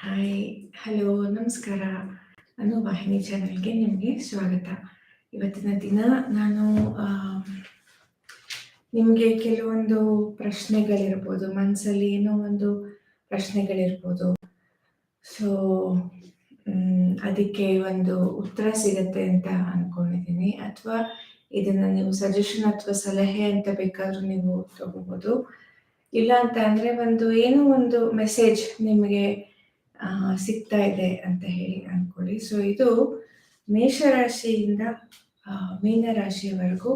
Hi hello ನಮಸ್ಕಾರ. ನಾನು ವಾಹಿನಿ ಚಾನೆಲ್ಗೆ ನಿಮಗೆ ಸ್ವಾಗತ. ಇವತ್ತಿನ ದಿನ ನಾನು ನಿಮಗೆ ಕೆಲವೊಂದು ಪ್ರಶ್ನೆಗಳಿರ್ಬೋದು ಮನಸ್ಸಲ್ಲಿ ಏನೋ ಒಂದು ಪ್ರಶ್ನೆಗಳಿರ್ಬೋದು. ಸೊ ಅದಕ್ಕೆ ಒಂದು ಉತ್ತರ ಸಿಗತ್ತೆ ಅಂತ ಅನ್ಕೊಂಡಿದ್ದೀನಿ. ಅಥವಾ ಇದನ್ನ ನೀವು ಸಜೆಷನ್ ಅಥವಾ ಸಲಹೆ ಅಂತ ಬೇಕಾದ್ರೂ ನೀವು ತಗೋಬೋದು. ಇಲ್ಲ ಅಂತ ಅಂದ್ರೆ ಒಂದು ಏನೋ ಒಂದು ಮೆಸೇಜ್ ನಿಮಗೆ ಸಿಗ್ತಾ ಇದೆ ಅಂತ ಹೇಳಿ ಅನ್ಕೊಳ್ಳಿ. ಸೊ ಇದು ಮೇಷರಾಶಿಯಿಂದ ಮೀನರಾಶಿಯವರೆಗೂ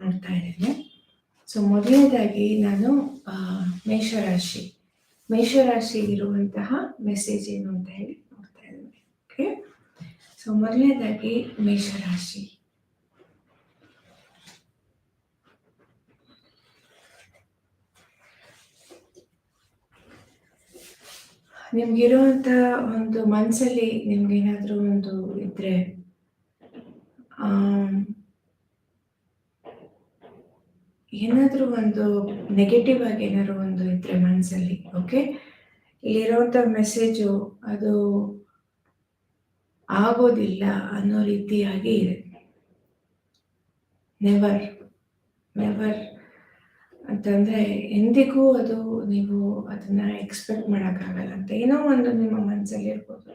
ನೋಡ್ತಾ ಇದ್ದೇನೆ. ಸೊ ಮೊದಲನೇದಾಗಿ ನಾನು ಮೇಷರಾಶಿ ಮೇಷರಾಶಿ ಇರುವಂತಹ ಮೆಸೇಜ್ ಏನು ಅಂತ ಹೇಳಿ ನೋಡ್ತಾ ಇದ್ದೇನೆ. ಓಕೆ ಸೊ ಮೊದಲನೇದಾಗಿ ಮೇಷರಾಶಿ. ನಿಮ್ಗಿರುವಂತ ಒಂದು ಮನಸ್ಸಲ್ಲಿ ಏನಾದರೂ ಒಂದು ಇದ್ರೆ ಏನಾದರೂ ಒಂದು ನೆಗೆಟಿವ್ ಆಗಿ ಏನಾದ್ರು ಒಂದು ಇದ್ರೆ ಮನಸ್ಸಲ್ಲಿ ಓಕೆ ಇಲ್ಲಿರುವಂತ ಮೆಸೇಜು ಅದು ಆಗೋದಿಲ್ಲ ಅನ್ನೋ ರೀತಿಯಾಗಿ ಇದೆ. ನೆವರ್ ನೆವರ್ ಅಂತಂದ್ರೆ ಎಂದಿಗೂ ಅದು ನೀವು ಅದನ್ನ ಎಕ್ಸ್ಪೆಕ್ಟ್ ಮಾಡೋಕ್ಕಾಗಲ್ಲ ಅಂತ. ಏನೋ ಒಂದು ನಿಮ್ಮ ಮನಸ್ಸಲ್ಲಿ ಇರ್ಬೋದು.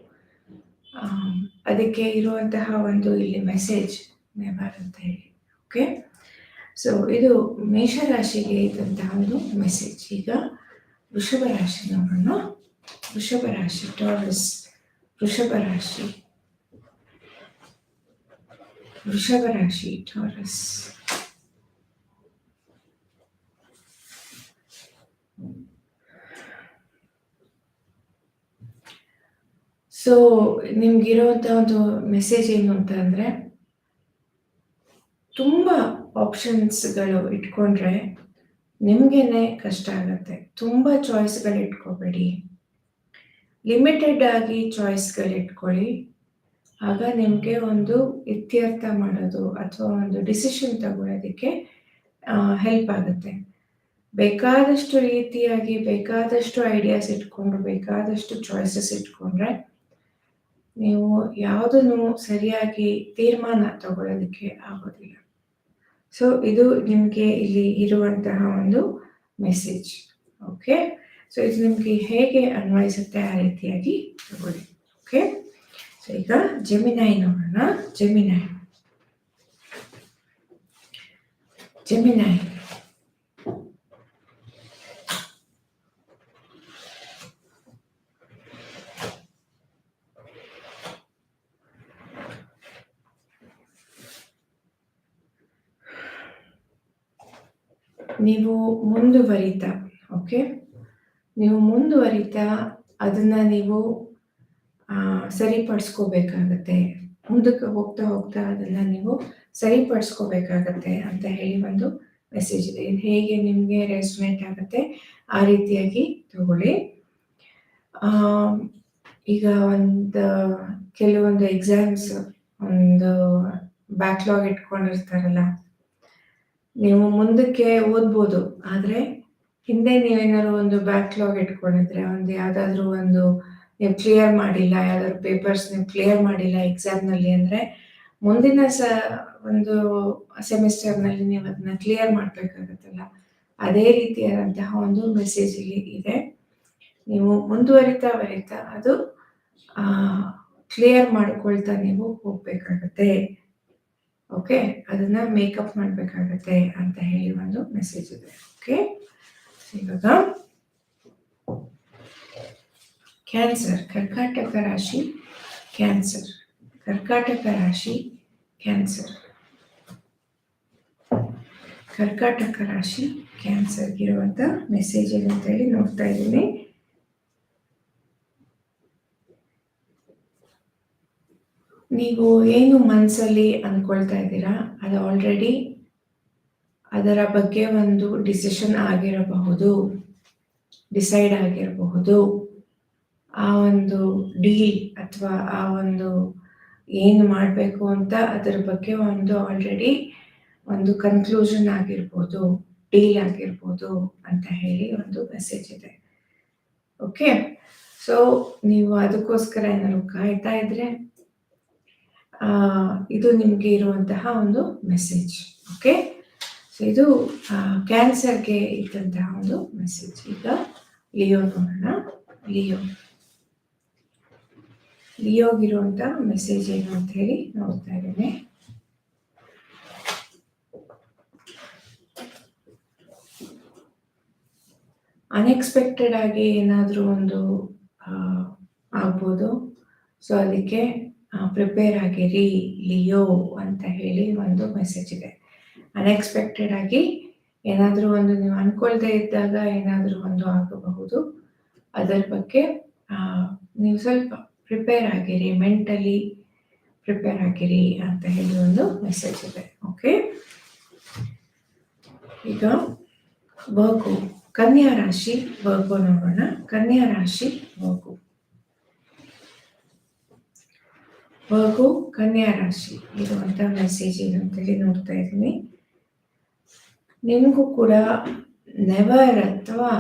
ಅದಕ್ಕೆ ಇರುವಂತಹ ಒಂದು ಇಲ್ಲಿ ಮೆಸೇಜ್ ನೆವರ್ ಅಂತ ಹೇಳಿ. ಓಕೆ ಸೊ ಇದು ಮೇಷರಾಶಿಗೆ ಇದ್ದಂತಹ ಒಂದು ಮೆಸೇಜ್ ಈಗ ವೃಷಭ ರಾಶಿ ನೋಡೋಣ ವೃಷಭ ರಾಶಿ ಟಾರಸ್ ವೃಷಭ ರಾಶಿ ವೃಷಭ ರಾಶಿ ಟಾರಸ್ ಸೊ ನಿಮ್ಗಿರುವಂತ ಒಂದು ಮೆಸೇಜ್ ಏನು ಅಂತ ಅಂದರೆ, ತುಂಬ ಆಪ್ಷನ್ಸ್ಗಳು ಇಟ್ಕೊಂಡ್ರೆ ನಿಮಗೇನೆ ಕಷ್ಟ ಆಗುತ್ತೆ. ತುಂಬ ಚಾಯ್ಸ್ಗಳು ಇಟ್ಕೋಬೇಡಿ. ಲಿಮಿಟೆಡ್ ಆಗಿ ಚಾಯ್ಸ್ಗಳು ಇಟ್ಕೊಳ್ಳಿ. ಆಗ ನಿಮಗೆ ಒಂದು ಇತ್ಯರ್ಥ ಮಾಡೋದು ಅಥವಾ ಒಂದು ಡಿಸಿಷನ್ ತಗೊಳ್ಳೋದಕ್ಕೆ ಹೆಲ್ಪ್ ಆಗುತ್ತೆ. ಬೇಕಾದಷ್ಟು ರೀತಿಯಾಗಿ ಬೇಕಾದಷ್ಟು ಐಡಿಯಾಸ್ ಇಟ್ಕೊಂಡು, ಬೇಕಾದಷ್ಟು ಚಾಯ್ಸಸ್ ಇಟ್ಕೊಂಡ್ರೆ ನೀವು ಯಾವುದನ್ನು ಸರಿಯಾಗಿ ತೀರ್ಮಾನ ತಗೊಳ್ಳೋದಕ್ಕೆ ಆಗೋದಿಲ್ಲ. ಸೊ ಇದು ನಿಮಗೆ ಇಲ್ಲಿ ಇರುವಂತಹ ಒಂದು ಮೆಸೇಜ್ ಓಕೆ ಸೊ ಇದು ನಿಮಗೆ ಹೇಗೆ ಅನ್ವಯಿಸುತ್ತೆ ಆ ರೀತಿಯಾಗಿ ತಗೊಳ್ಳಿ. ಓಕೆ ಸೊ ಈಗ ಜಮಿನಾಯಿ ನೋಡೋಣ ಜಮಿನಾಯಿ ಜಮಿನಾಯಿ ನೀವು ಮುಂದುವರಿತಾ ಓಕೆ ನೀವು ಮುಂದುವರಿತಾ, ಅದನ್ನ ನೀವು ಸರಿಪಡಿಸ್ಕೋಬೇಕಾಗತ್ತೆ. ಮುಂದಕ್ಕೆ ಹೋಗ್ತಾ ಹೋಗ್ತಾ ಅದನ್ನ ನೀವು ಸರಿಪಡಿಸ್ಕೋಬೇಕಾಗತ್ತೆ ಅಂತ ಹೇಳಿ ಒಂದು ಮೆಸೇಜ್ ಇದೆ. ಹೇಗೆ ನಿಮಗೆ ರೆಸ್ಟೋನೆಂಟ್ ಆಗುತ್ತೆ ಆ ರೀತಿಯಾಗಿ ತಗೊಳ್ಳಿ. ಈಗ ಒಂದು, ಕೆಲವೊಂದು ಎಕ್ಸಾಮ್ಸ್ ಒಂದು ಬ್ಯಾಕ್ಲಾಗ್ ಇಟ್ಕೊಂಡಿರ್ತಾರಲ್ಲ ನೀವು ಮುಂದಕ್ಕೆ ಓದ್ಬೋದು. ಆದರೆ ಹಿಂದೆ ನೀವೇನಾದ್ರು ಒಂದು ಬ್ಯಾಕ್ಲಾಗ್ ಇಟ್ಕೊಂಡಿದ್ರೆ, ಒಂದು ಯಾವ್ದಾದ್ರು ಒಂದು ನೀವು ಕ್ಲಿಯರ್ ಮಾಡಿಲ್ಲ, ಯಾವ್ದಾದ್ರು ಪೇಪರ್ಸ್ ನೀವು ಕ್ಲಿಯರ್ ಮಾಡಿಲ್ಲ ಎಕ್ಸಾಮ್ನಲ್ಲಿ ಅಂದ್ರೆ ಮುಂದಿನ ಸ, ಒಂದು ಸೆಮಿಸ್ಟರ್ನಲ್ಲಿ ನೀವು ಅದನ್ನ ಕ್ಲಿಯರ್ ಮಾಡ್ಬೇಕಾಗತ್ತಲ್ಲ. ಅದೇ ರೀತಿಯಾದಂತಹ ಒಂದು ಮೆಸೇಜ್ ಇಲ್ಲಿ ಇದೆ. ನೀವು ಮುಂದುವರಿತಾ ಬರಿತಾ ಅದು ಕ್ಲಿಯರ್ ಮಾಡ್ಕೊಳ್ತಾ ನೀವು ಹೋಗ್ಬೇಕಾಗತ್ತೆ. ಓಕೆ? ಅದನ್ನ ಮೇಕಪ್ ಮಾಡಬೇಕಾಗತ್ತೆ ಅಂತ ಹೇಳಿ ಒಂದು ಮೆಸೇಜ್ ಇದೆ. ಓಕೆ? ಇವಾಗ ಕ್ಯಾನ್ಸರ್ ಕರ್ಕಾಟಕ ರಾಶಿ ಕ್ಯಾನ್ಸರ್ ಕರ್ಕಾಟಕ ರಾಶಿ ಕ್ಯಾನ್ಸರ್ ಕರ್ಕಾಟಕ ರಾಶಿ ಕ್ಯಾನ್ಸರ್ ಇರುವಂತ ಮೆಸೇಜ್ ಅಂತ ಹೇಳಿ ನೋಡ್ತಾ ಇದ್ದೀನಿ. ನೀವು ಏನು ಮನಸ್ಸಲ್ಲಿ ಅಂದ್ಕೊಳ್ತಾ ಇದ್ದೀರಾ? ಅದು ಆಲ್ರೆಡಿ ಅದರ ಬಗ್ಗೆ ಒಂದು ಡಿಸಿಷನ್ ಆಗಿರಬಹುದು ಡಿಸೈಡ್ ಆಗಿರಬಹುದು. ಆ ಒಂದು ಡೀಲ್ ಅಥವಾ ಆ ಒಂದು ಏನು ಮಾಡಬೇಕು ಅಂತ ಅದರ ಬಗ್ಗೆ ಒಂದು ಆಲ್ರೆಡಿ ಒಂದು ಕನ್ಕ್ಲೂಷನ್ ಆಗಿರ್ಬೋದು ಡೀಲ್ ಆಗಿರ್ಬೋದು ಅಂತ ಹೇಳಿ ಒಂದು ಮೆಸೇಜ್ ಇದೆ. ಓಕೆ ಸೊ ನೀವು ಅದಕ್ಕೋಸ್ಕರ ಏನಾದ್ರು ಕಾಯ್ತಾ ಇದ್ರೆ ಇದು ನಿಮಗೆ ಇರುವಂತಹ ಒಂದು ಮೆಸೇಜ್ ಓಕೆ ಸೊ ಇದು ಕ್ಯಾನ್ಸರ್ಗೆ ಇದ್ದಂತಹ ಒಂದು ಮೆಸೇಜ್ ಈಗ ಲಿಯೋ ನೋಡೋಣ. ಲಿಯೋ. ಲಿಯೋಗಿರುವಂತಹ ಮೆಸೇಜ್ ಏನು ಅಂತ ಹೇಳಿ ನೋಡ್ತಾ ಇದ್ದೇನೆ. ಅನ್ಎಕ್ಸ್ಪೆಕ್ಟೆಡ್ ಆಗಿ ಏನಾದರೂ ಒಂದು ಆಗ್ಬೋದು. ಸೊ ಅದಕ್ಕೆ ಪ್ರಿಪೇರ್ ಆಗಿರಿ, ಲಿಯೋ ಅಂತ ಹೇಳಿ ಒಂದು ಮೆಸೇಜ್ ಇದೆ. ಅನ್ಎಕ್ಸ್ಪೆಕ್ಟೆಡ್ ಆಗಿ ಏನಾದರೂ ಒಂದು ನೀವು ಅನ್ಕೊಳ್ದೇ ಇದ್ದಾಗ ಏನಾದರೂ ಒಂದು ಆಗಬಹುದು. ಅದರ ಬಗ್ಗೆ ನೀವು ಸ್ವಲ್ಪ ಪ್ರಿಪೇರ್ ಆಗಿರಿ ಮೆಂಟಲಿ ಪ್ರಿಪೇರ್ ಆಗಿರಿ ಅಂತ ಹೇಳಿ ಒಂದು ಮೆಸೇಜ್ ಇದೆ ಓಕೆ ಈಗ ಬರ್ಗು ಕನ್ಯಾ ರಾಶಿ ಬರ್ಗು ನೋಡೋಣ. ಕನ್ಯಾ ರಾಶಿ ವರ್ಗು ವರ್ಗು ಕನ್ಯಾ ರಾಶಿ ಇರುವಂತ ಮೆಸೇಜ್ ಏನು ಅಂತೇಳಿ ನೋಡ್ತಾ ಇದ್ದೀನಿ. ನಿಮಗೂ ಕೂಡ ನೆವರ್ ಅಥವಾ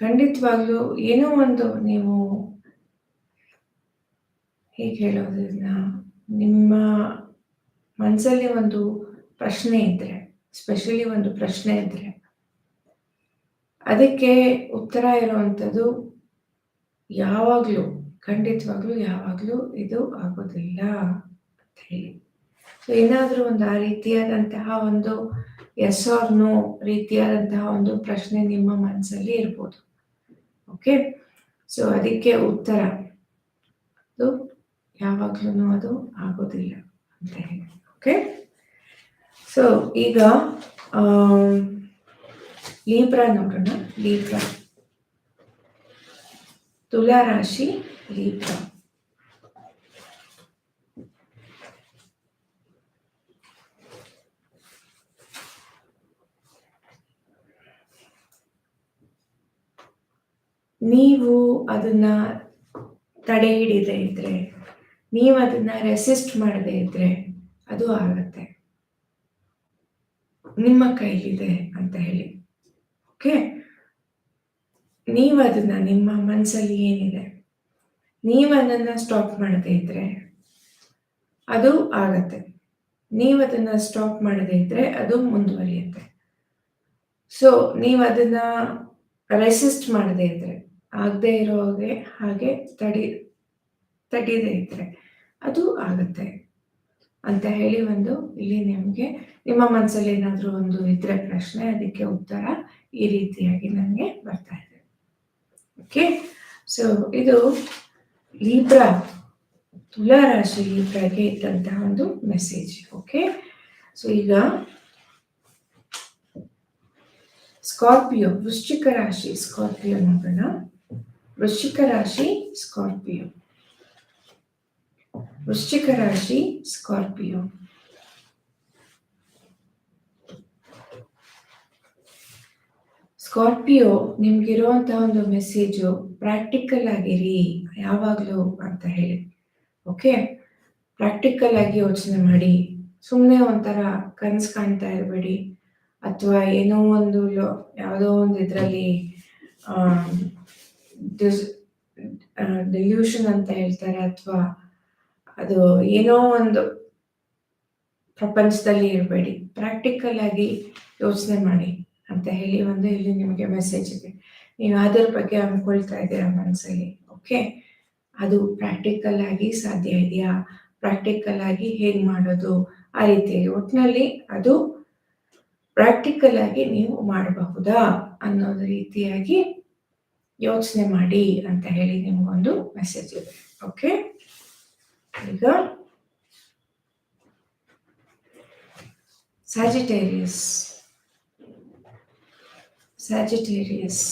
ಖಂಡಿತವಾಗ್ಲೂ ಏನೋ ಒಂದು ನೀವು ಹೇಗೆ ಹೇಳೋದಿಲ್ಲ ನಿಮ್ಮ ಮನಸ್ಸಲ್ಲಿ ಒಂದು ಪ್ರಶ್ನೆ ಇದ್ರೆ ಸ್ಪೆಷಲಿ ಒಂದು ಪ್ರಶ್ನೆ ಇದ್ರೆ, ಅದಕ್ಕೆ ಉತ್ತರ ಇರುವಂಥದ್ದು ಯಾವಾಗಲೂ ಖಂಡಿತವಾಗ್ಲೂ ಯಾವಾಗಲೂ ಇದು ಆಗೋದಿಲ್ಲ ಅಂತ ಹೇಳಿ. ಸೊ ಏನಾದರೂ ಒಂದು ಆ ರೀತಿಯಾದಂತಹ ಒಂದು ಎಸ್ ಆರ್ ನೋ ರೀತಿಯಾದಂತಹ ಒಂದು ಪ್ರಶ್ನೆ ನಿಮ್ಮ ಮನಸ್ಸಲ್ಲಿ ಇರ್ಬೋದು. ಓಕೆ ಸೊ ಅದಕ್ಕೆ ಉತ್ತರ. ಅದು ಯಾವಾಗ್ಲೂ ಅದು ಆಗೋದಿಲ್ಲ ಅಂತ ಹೇಳಿ. ಓಕೆ ಸೊ ಈಗ ಲೀಬ್ರಾ ನೋಡೋಣ. ಲೀಬ್ರಾ ತುಲಾ ರಾಶಿ ಲೀಬ್ರಾ ನೀವು ಅದನ್ನ ತಡೆ ಹಿಡಿದೇ ಇದ್ರೆ, ನೀವು ಅದನ್ನ ರೆಸಿಸ್ಟ್ ಮಾಡದೇ ಇದ್ರೆ ಅದು ಆಗತ್ತೆ. ನಿಮ್ಮ ಕೈಲಿದೆ ಅಂತ ಹೇಳಿ. ಓಕೆ ನೀವು ಅದನ್ನ ನಿಮ್ಮ ಮನಸ್ಸಲ್ಲಿ ಏನಿದೆ, ನೀವು ಅದನ್ನ ಸ್ಟಾಪ್ ಮಾಡದೇ ಇದ್ರೆ ಅದು ಆಗತ್ತೆ. ನೀವದನ್ನ ಸ್ಟಾಪ್ ಮಾಡದೇ ಇದ್ರೆ ಅದು ಮುಂದುವರಿಯುತ್ತೆ. ಸೊ ನೀವು ಅದನ್ನ ರೆಸಿಸ್ಟ್ ಮಾಡದೇ ಇದ್ರೆ, ಆಗದೆ ಇರೋ ಹಾಗೆ ಹಾಗೆ ತಡಿ, ತಡಿದೇ ಇದ್ರೆ ಅದು ಆಗತ್ತೆ. ಅಂತ ಹೇಳಿ ಒಂದು ಇಲ್ಲಿ ನಿಮಗೆ, ನಿಮ್ಮ ಮನಸ್ಸಲ್ಲಿ ಏನಾದರೂ ಒಂದು ಇದ್ರೆ ಪ್ರಶ್ನೆ, ಅದಕ್ಕೆ ಉತ್ತರ ಈ ರೀತಿಯಾಗಿ ನನಗೆ ಬರ್ತಾ ಇದೆ. ಓಕೆ? ಸೊ ಇದು ಲೀಬ್ರಾ ತುಲಾ ರಾಶಿ ಲೀಬ್ರಾಗೆ ಇದ್ದಂತಹ ಒಂದು ಮೆಸೇಜ್ ಓಕೆ? ಸೊ ಈಗ ಸ್ಕಾರ್ಪಿಯೋ ವೃಶ್ಚಿಕ ರಾಶಿ ಸ್ಕಾರ್ಪಿಯೋ ನೋಡೋಣ. ವೃಶ್ಚಿಕ ರಾಶಿ ಸ್ಕಾರ್ಪಿಯೋ ವೃಶ್ಚಿಕ ರಾಶಿ ಸ್ಕಾರ್ಪಿಯೋ ಸ್ಕಾರ್ಪಿಯೋ ನಿಮ್ಗಿರುವಂತಹ ಒಂದು ಮೆಸೇಜು ಪ್ರಾಕ್ಟಿಕಲ್ ಆಗಿರಿ, ಯಾವಾಗಲೂ ಅಂತ ಹೇಳಿ. ಓಕೆ ಪ್ರಾಕ್ಟಿಕಲ್ ಆಗಿ ಯೋಚನೆ ಮಾಡಿ. ಸುಮ್ಮನೆ ಒಂಥರ ಕನಸು ಕಾಣ್ತಾ ಇರಬೇಡಿ. ಅಥವಾ ಏನೋ ಒಂದು ಯಾವುದೋ ಒಂದು ಇದರಲ್ಲಿ ಡೆಲ್ಯೂಷನ್ ಅಂತ ಹೇಳ್ತಾರೆ ಅಥವಾ ಅದು ಏನೋ ಒಂದು ಪ್ರಪಂಚದಲ್ಲಿ ಇರಬೇಡಿ. ಪ್ರಾಕ್ಟಿಕಲ್ ಆಗಿ ಯೋಚನೆ ಮಾಡಿ. ಅಂತ ಹೇಳಿ ಒಂದು ಇಲ್ಲಿ ನಿಮಗೆ ಮೆಸೇಜ್ ಇದೆ. ನೀವು ಅದರ ಬಗ್ಗೆ ಅಂದ್ಕೊಳ್ತಾ ಇದ್ದೀರಾ ಮನಸ್ಸಲ್ಲಿ ಓಕೆ ಅದು ಪ್ರಾಕ್ಟಿಕಲ್ ಆಗಿ ಸಾಧ್ಯ ಇದೆಯಾ? ಪ್ರಾಕ್ಟಿಕಲ್ ಆಗಿ ಹೇಗೆ ಮಾಡೋದು? ಆ ರೀತಿಯಾಗಿ. ಒಟ್ಟಿನಲ್ಲಿ ಅದು ಪ್ರಾಕ್ಟಿಕಲ್ ಆಗಿ ನೀವು ಮಾಡಬಹುದಾ? ಅನ್ನೋದು ರೀತಿಯಾಗಿ ಯೋಚನೆ ಮಾಡಿ ಅಂತ ಹೇಳಿ ನಿಮಗೊಂದು ಮೆಸೇಜ್ ಇದೆ. ಓಕೆ ಈಗ ಸ್ಯಾಜಿಟೇರಿಯಸ್ ಸ್ಯಾಜಿಟೇರಿಯಸ್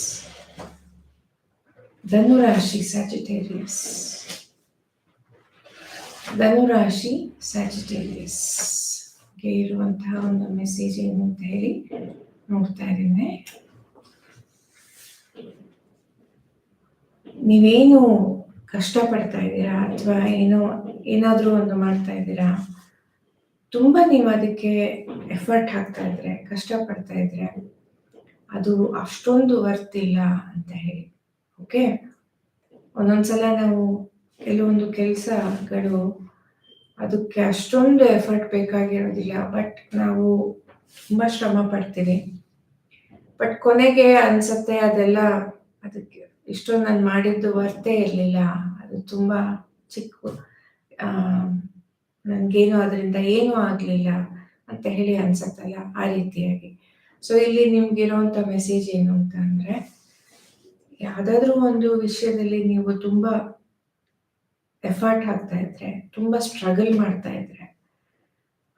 ಧನುರಾಶಿ ಸ್ಯಾಜಿಟೇರಿಯಸ್ ಧನುರಾಶಿ ಸ್ಯಾಜಿಟೇರಿಯಸ್ಗೆ ಇರುವಂತಹ ಒಂದು ಮೆಸೇಜ್ ಏನು ಅಂತ ಹೇಳಿ ನೋಡ್ತಾ ಇದ್ದೀನಿ. ನೀವೇನು ಕಷ್ಟಪಡ್ತಾ ಇದ್ದೀರಾ ಅಥವಾ ಏನೋ, ಏನಾದರೂ ಒಂದು ಮಾಡ್ತಾ ಇದ್ದೀರಾ? ತುಂಬ ನೀವು ಅದಕ್ಕೆ ಎಫರ್ಟ್ ಹಾಕ್ತಾ ಇದ್ರೆ, ಕಷ್ಟಪಡ್ತಾ ಇದ್ರೆ ಅದು ಅಷ್ಟೊಂದು ವರ್ತ್ ಇಲ್ಲ ಅಂತ ಹೇಳಿ. ಓಕೆ ಒಂದೊಂದ್ಸಲ ನಾವು ಕೆಲವೊಂದು ಕೆಲಸಗಳು, ಅದಕ್ಕೆ ಅಷ್ಟೊಂದು ಎಫರ್ಟ್ ಬೇಕಾಗಿರೋದಿಲ್ಲ ಬಟ್ ನಾವು ತುಂಬ ಶ್ರಮ ಪಡ್ತೀವಿ. ಬಟ್ ಕೊನೆಗೆ ಅನ್ಸತ್ತೆ ಅದೆಲ್ಲ, ಅದಕ್ಕೆ ಇಷ್ಟೊಂದು ನಾನು ಮಾಡಿದ್ದು ವರ್ತೇ ಇರಲಿಲ್ಲ. ಅದು ತುಂಬ ಚಿಕ್ಕ ನನಗೇನು ಅದರಿಂದ ಏನೂ ಆಗಲಿಲ್ಲ ಅಂತ ಹೇಳಿ ಅನ್ಸತ್ತಲ್ಲ ಆ ರೀತಿಯಾಗಿ. ಸೊ ಇಲ್ಲಿ ನಿಮ್ಗಿರೋಂಥ ಮೆಸೇಜ್ ಏನು ಅಂತ ಅಂದ್ರೆ, ಯಾವ್ದಾದ್ರು ಒಂದು ವಿಷಯದಲ್ಲಿ ನೀವು ತುಂಬಾ ಎಫರ್ಟ್ ಹಾಕ್ತಾ ಇದ್ರೆ, ತುಂಬಾ ಸ್ಟ್ರಗಲ್ ಮಾಡ್ತಾ ಇದ್ರೆ,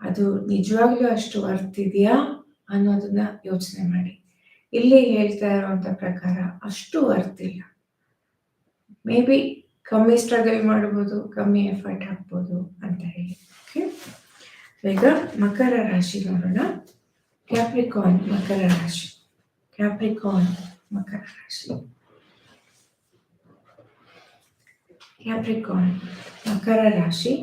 ಅದು ನಿಜವಾಗ್ಲೂ ಅಷ್ಟು ವರ್ತ್ ಇದೆಯಾ ಅನ್ನೋದನ್ನ ಯೋಚನೆ ಮಾಡಿ. ಇಲ್ಲಿ ಹೇಳ್ತಾ ಇರುವಂತ ಪ್ರಕಾರ ಅಷ್ಟು ವರ್ತ್ ಇಲ್ಲ. ಮೇ ಬಿ ಕಮ್ಮಿ ಸ್ಟ್ರಗಲ್ ಮಾಡ್ಬೋದು, ಕಮ್ಮಿ ಎಫರ್ಟ್ ಹಾಕ್ಬೋದು ಅಂತ ಹೇಳಿ. ಈಗ ಮಕರ ರಾಶಿ ನೋಡೋಣ. ಕ್ಯಾಪ್ರಿಕಾನ್ ಮಕರ ರಾಶಿ ಕ್ಯಾಪ್ರಿಕಾನ್ ಮಕರ ರಾಶಿ ಕ್ಯಾಪ್ರಿಕಾನ್ ಮಕರ ರಾಶಿ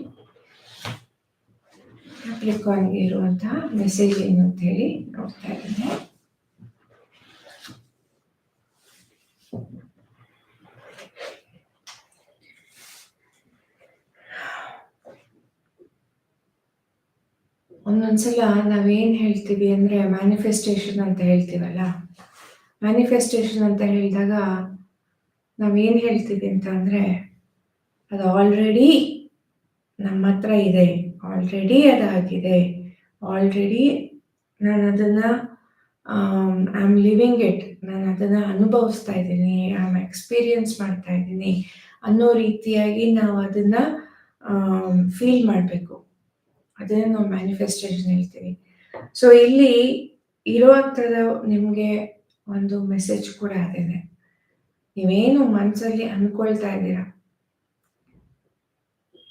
ಕ್ಯಾಪ್ರಿಕಾನ್ಗೆ ಇರುವಂತಹ ಮೆಸೇಜ್ ಏನು ಅಂತ ಹೇಳಿ ನೋಡ್ತಾ ಇದ್ದೀನಿ ಒಂದೊಂದ್ಸಲ ನಾವೇನ್ ಹೇಳ್ತೀವಿ ಅಂದ್ರೆ ಮ್ಯಾನಿಫೆಸ್ಟೇಷನ್ ಅಂತ ಹೇಳ್ತೀವಲ್ಲ? ಮ್ಯಾನಿಫೆಸ್ಟೇಷನ್ ಅಂತ ಹೇಳಿದಾಗ ನಾವೇನ್ ಹೇಳ್ತೀವಿ ಅಂತ ಅಂದ್ರೆ ಅದು ಆಲ್ರೆಡಿ ನಮ್ಮ ಹತ್ರ ಇದೆ ಆಲ್ರೆಡಿ ಅದಾಗಿದೆ ಆಲ್ರೆಡಿ ನಾನು ಅದನ್ನ ಐ ಆಮ್ ಲಿವಿಂಗ್ ಇಟ್ ನಾನು ಅದನ್ನ ಅನುಭವಿಸ್ತಾ ಇದ್ದೀನಿ ಐ ಆಮ್ ಎಕ್ಸ್ಪೀರಿಯನ್ಸ್ ಮಾಡ್ತಾ ಇದ್ದೀನಿ ಅನ್ನೋ ರೀತಿಯಾಗಿ ನಾವು ಅದನ್ನ ಫೀಲ್ ಮಾಡಬೇಕು. ಅದನ್ನ ನಾವು ಮ್ಯಾನಿಫೆಸ್ಟೇಷನ್ ಹೇಳ್ತೀವಿ. ಸೊ ಇಲ್ಲಿ ಇರುವಂಥದ್ದು ನಿಮಗೆ ಒಂದು ಮೆಸೇಜ್ ಕೂಡ ಅದೇನೆ. ನೀವೇನು ಮನಸ್ಸಲ್ಲಿ ಅನ್ಕೊಳ್ತಾ ಇದ್ದೀರಾ?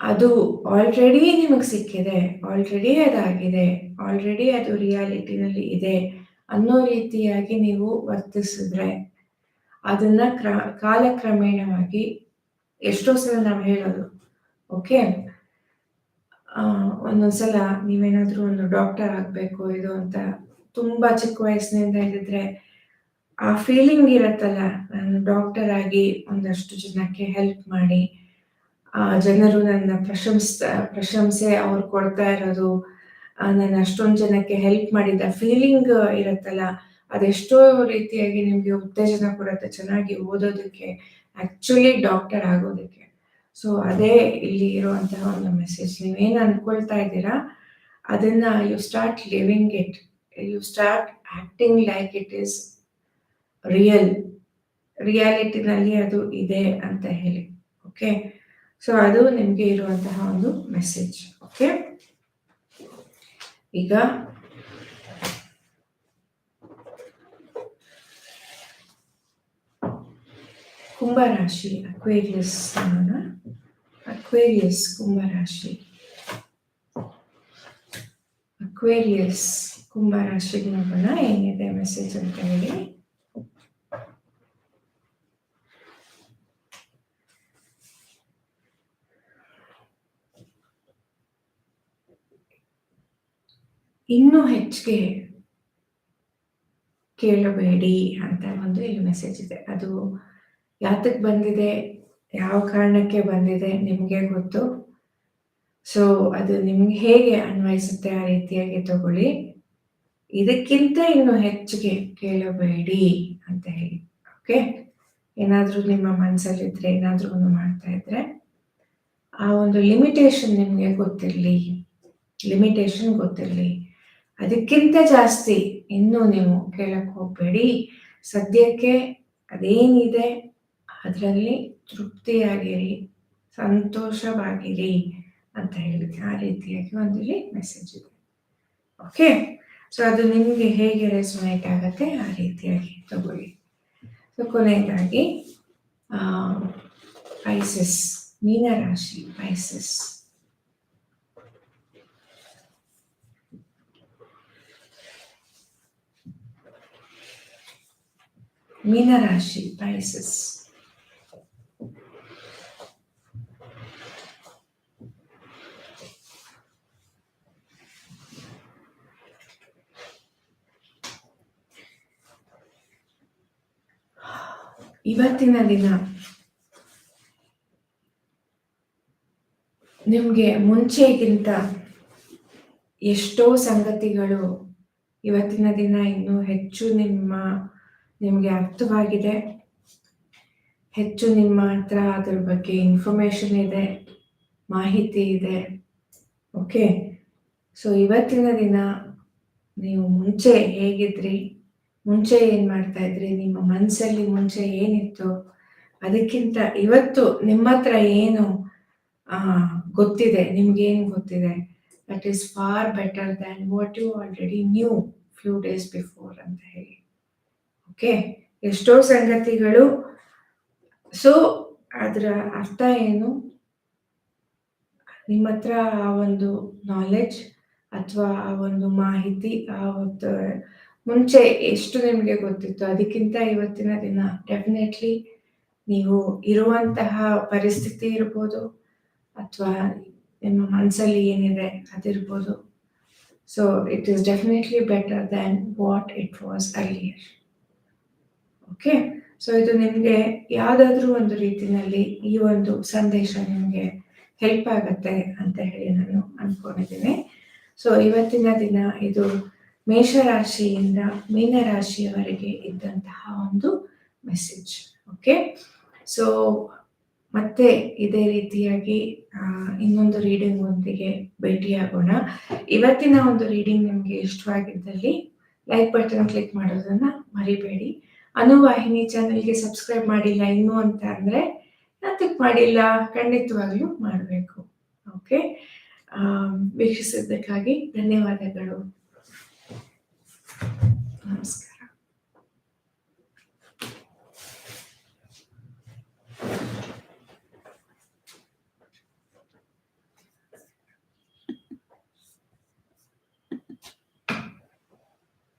ಅದು ಆಲ್ರೆಡಿ ನಿಮಗೆ ಸಿಕ್ಕಿದೆ ಆಲ್ರೆಡಿ ಅದಾಗಿದೆ ಆಲ್ರೆಡಿ ಅದು ರಿಯಾಲಿಟಿನಲ್ಲಿ ಇದೆ ಅನ್ನೋ ರೀತಿಯಾಗಿ ನೀವು ವರ್ತಿಸಿದ್ರೆ ಅದನ್ನ ಕ್ರ, ಕಾಲಕ್ರಮೇಣವಾಗಿ ಎಷ್ಟೋ ಸಲ ನಾವು ಹೇಳೋದು ಓಕೆ ಒಂದೊಂದ್ಸಲ ನೀವೇನಾದ್ರೂ ಒಂದು ಡಾಕ್ಟರ್ ಆಗಬೇಕು, ಇದು ಅಂತ ತುಂಬಾ ಚಿಕ್ಕ ವಯಸ್ಸಿನಿಂದ ಇದ್ದಿದ್ರೆ ಆ ಫೀಲಿಂಗ್ ಇರತ್ತಲ್ಲ, ನಾನು ಡಾಕ್ಟರ್ ಆಗಿ ಒಂದಷ್ಟು ಜನಕ್ಕೆ ಹೆಲ್ಪ್ ಮಾಡಿ, ಆ ಜನರು ನನ್ನ ಪ್ರಶಂಸ, ಪ್ರಶಂಸೆ ಅವ್ರು ಕೊಡ್ತಾ ಇರೋದು ನಾನು ಅಷ್ಟೊಂದು ಜನಕ್ಕೆ ಹೆಲ್ಪ್ ಮಾಡಿದ ಫೀಲಿಂಗ್ ಇರತ್ತಲ್ಲ, ಅದೆಷ್ಟೋ ರೀತಿಯಾಗಿ ನಿಮ್ಗೆ ಉತ್ತೇಜನ ಕೊಡುತ್ತೆ ಚೆನ್ನಾಗಿ ಓದೋದಕ್ಕೆ ಆಕ್ಚುಲಿ ಡಾಕ್ಟರ್ ಆಗೋದಕ್ಕೆ. ಸೊ ಅದೇ ಇಲ್ಲಿ ಇರುವಂತಹ ಒಂದು ಮೆಸೇಜ್ ನೀವೇನು ಅನ್ಕೊಳ್ತಾ ಇದ್ದೀರಾ? ಅದನ್ನ you start living it you start acting like it is real ರಿಯಾಲಿಟಿನಲ್ಲಿ ಅದು ಇದೆ ಅಂತ ಹೇಳಿ. ಓಕೆ ಸೊ ಅದು ನಿಮಗೆ ಇರುವಂತಹ ಒಂದು ಮೆಸೇಜ್ ಓಕೆ ಈಗ ಕುಂಭರಾಶಿ ಅಕ್ವೇರಿಯಸ್ ನೋಡೋಣ ಅಕ್ವೇರಿಯಸ್ ಕುಂಭರಾಶಿ. ಅಕ್ವೇರಿಯಸ್ ಕುಂಭರಾಶಿಗೆ ನೋಡೋಣ ಏನಿದೆ ಮೆಸೇಜ್ ಅಂತ ಹೇಳಿ. ಇನ್ನೂ ಹೆಚ್ಚಿಗೆ ಕೇಳಬೇಡಿ ಅಂತ ಒಂದು ಇಲ್ಲಿ ಮೆಸೇಜ್ ಇದೆ. ಅದು ಯಾತಕ್ಕೆ ಬಂದಿದೆ? ಯಾವ ಕಾರಣಕ್ಕೆ ಬಂದಿದೆ ನಿಮಗೆ ಗೊತ್ತು? ಸೊ ಅದು ನಿಮ್ಗೆ ಹೇಗೆ ಅನ್ವಯಿಸುತ್ತೆ ಆ ರೀತಿಯಾಗಿ ತಗೊಳ್ಳಿ. ಇದಕ್ಕಿಂತ ಇನ್ನು ಹೆಚ್ಚಿಗೆ ಕೇಳಬೇಡಿ ಅಂತ ಹೇಳಿ. ಓಕೆ ಏನಾದರೂ ನಿಮ್ಮ ಮನಸ್ಸಲ್ಲಿದ್ರೆ ಏನಾದ್ರೂ ಒಂದು ಮಾಡ್ತಾ ಇದ್ರೆ, ಆ ಒಂದು ಲಿಮಿಟೇಷನ್ ನಿಮಗೆ ಗೊತ್ತಿರಲಿ. ಲಿಮಿಟೇಷನ್ ಗೊತ್ತಿರಲಿ. ಅದಕ್ಕಿಂತ ಜಾಸ್ತಿ ಇನ್ನೂ ನೀವು ಕೇಳಕ್ಕೆ ಹೋಗಬೇಡಿ. ಸದ್ಯಕ್ಕೆ ಅದೇನಿದೆ? ಅದರಲ್ಲಿ ತೃಪ್ತಿಯಾಗಿರಿ, ಸಂತೋಷವಾಗಿರಿ ಅಂತ ಹೇಳಿ ಆ ರೀತಿಯಾಗಿ ಒಂದಿಲ್ಲಿ ಮೆಸೇಜ್ ಇದೆ. ಓಕೆ ಸೊ ಅದು ನಿಮಗೆ ಹೇಗೆ ರೆಸೊನೇಟ್ ಆಗುತ್ತೆ ಆ ರೀತಿಯಾಗಿ ತಗೊಳ್ಳಿ. ಸೊ ಕೊನೆಯದಾಗಿ ಪೈಸಸ್ ಮೀನರಾಶಿ ಪೈಸಸ್ ಮೀನರಾಶಿ ಪೈಸಸ್ ಇವತ್ತಿನ ದಿನ ನಿಮಗೆ ಮುಂಚೆಗಿಂತ ಎಷ್ಟೋ ಸಂಗತಿಗಳು ಇವತ್ತಿನ ದಿನ ಇನ್ನೂ ಹೆಚ್ಚು ನಿಮ್ಮ, ನಿಮಗೆ ಅರ್ಥವಾಗಿದೆ. ಹೆಚ್ಚು ನಿಮ್ಮ ಹತ್ರ ಅದ್ರ ಬಗ್ಗೆ ಇನ್ಫಾರ್ಮೇಶನ್ ಇದೆ, ಮಾಹಿತಿ ಇದೆ. ಓಕೆ ಸೊ ಇವತ್ತಿನ ದಿನ ನೀವು ಮುಂಚೆ ಹೇಗಿದ್ರಿ? ಮುಂಚೆ ಏನು ಮಾಡ್ತಾ ಇದ್ರಿ? ನಿಮ್ಮ ಮನಸ್ಸಲ್ಲಿ ಮುಂಚೆ ಏನಿತ್ತು? ಅದಕ್ಕಿಂತ ಇವತ್ತು ನಿಮ್ಮ ಹತ್ರ ಏನು ಆ, ಗೊತ್ತಿದೆ ನಿಮ್ಗೇನು ಗೊತ್ತಿದೆ? That is far better than what you already knew few days before ಅಂತ ಹೇಳಿ. ಓಕೆ ಎಷ್ಟೋ ಸಂಗತಿಗಳು. ಸೊ ಅದರ ಅರ್ಥ ಏನು? ನಿಮ್ಮ ಹತ್ರ ಆ ಒಂದು ನಾಲೆಜ್ ಅಥವಾ ಆ ಒಂದು ಮಾಹಿತಿ ಆ ಒಂದು ಮುಂಚೆ ಎಷ್ಟು ನಿಮಗೆ ಗೊತ್ತಿತ್ತು? ಅದಕ್ಕಿಂತ ಇವತ್ತಿನ ದಿನ ಡೆಫಿನೆಟ್ಲಿ ನೀವು ಇರುವಂತಹ ಪರಿಸ್ಥಿತಿ ಇರ್ಬೋದು ಅಥವಾ ನಿಮ್ಮ ಮನಸ್ಸಲ್ಲಿ ಏನಿದೆ ಅದಿರ್ಬೋದು. So it is definitely better than what it was earlier okay so ಇದು ನಿಮಗೆ ಯಾವುದಾದ್ರೂ ಒಂದು ರೀತಿಯಲ್ಲಿ ಈ ಒಂದು ಸಂದೇಶ ನಿಮಗೆ ಹೆಲ್ಪ್ ಆಗುತ್ತೆ ಅಂತ ಹೇಳಿ ನಾನು ಅನ್ಕೊಂಡಿದ್ದೀನಿ. ಸೊ ಇವತ್ತಿನ ದಿನ ಇದು ಮೇಷರಾಶಿಯಿಂದ ಮೀನರಾಶಿಯವರೆಗೆ ಇದ್ದಂತಹ ಒಂದು ಮೆಸೇಜ್ ಓಕೆ ಸೊ ಮತ್ತೆ ಇದೇ ರೀತಿಯಾಗಿ ಇನ್ನೊಂದು ರೀಡಿಂಗ್ ಒಂದಿಗೆ ಭೇಟಿಯಾಗೋಣ. ಇವತ್ತಿನ ಒಂದು ರೀಡಿಂಗ್ ನಿಮಗೆ ಇಷ್ಟವಾಗಿದ್ದಲ್ಲಿ ಲೈಕ್ ಬಟನ್ ಕ್ಲಿಕ್ ಮಾಡೋದನ್ನ ಮರಿಬೇಡಿ. ಅನುವಾಹಿನಿ ಚಾನೆಲ್ಗೆ ಸಬ್ಸ್ಕ್ರೈಬ್ ಮಾಡಿಲ್ಲ ಇನ್ನು ಅಂತ ಅಂದ್ರೆ ಯಾತಕ್ಕೆ ಮಾಡಿಲ್ಲ, ಖಂಡಿತವಾಗ್ಲೂ ಮಾಡಬೇಕು ಓಕೆ ವೀಕ್ಷಿಸಿದ್ದಕ್ಕಾಗಿ ಧನ್ಯವಾದಗಳು. ನಮಸ್ಕಾರ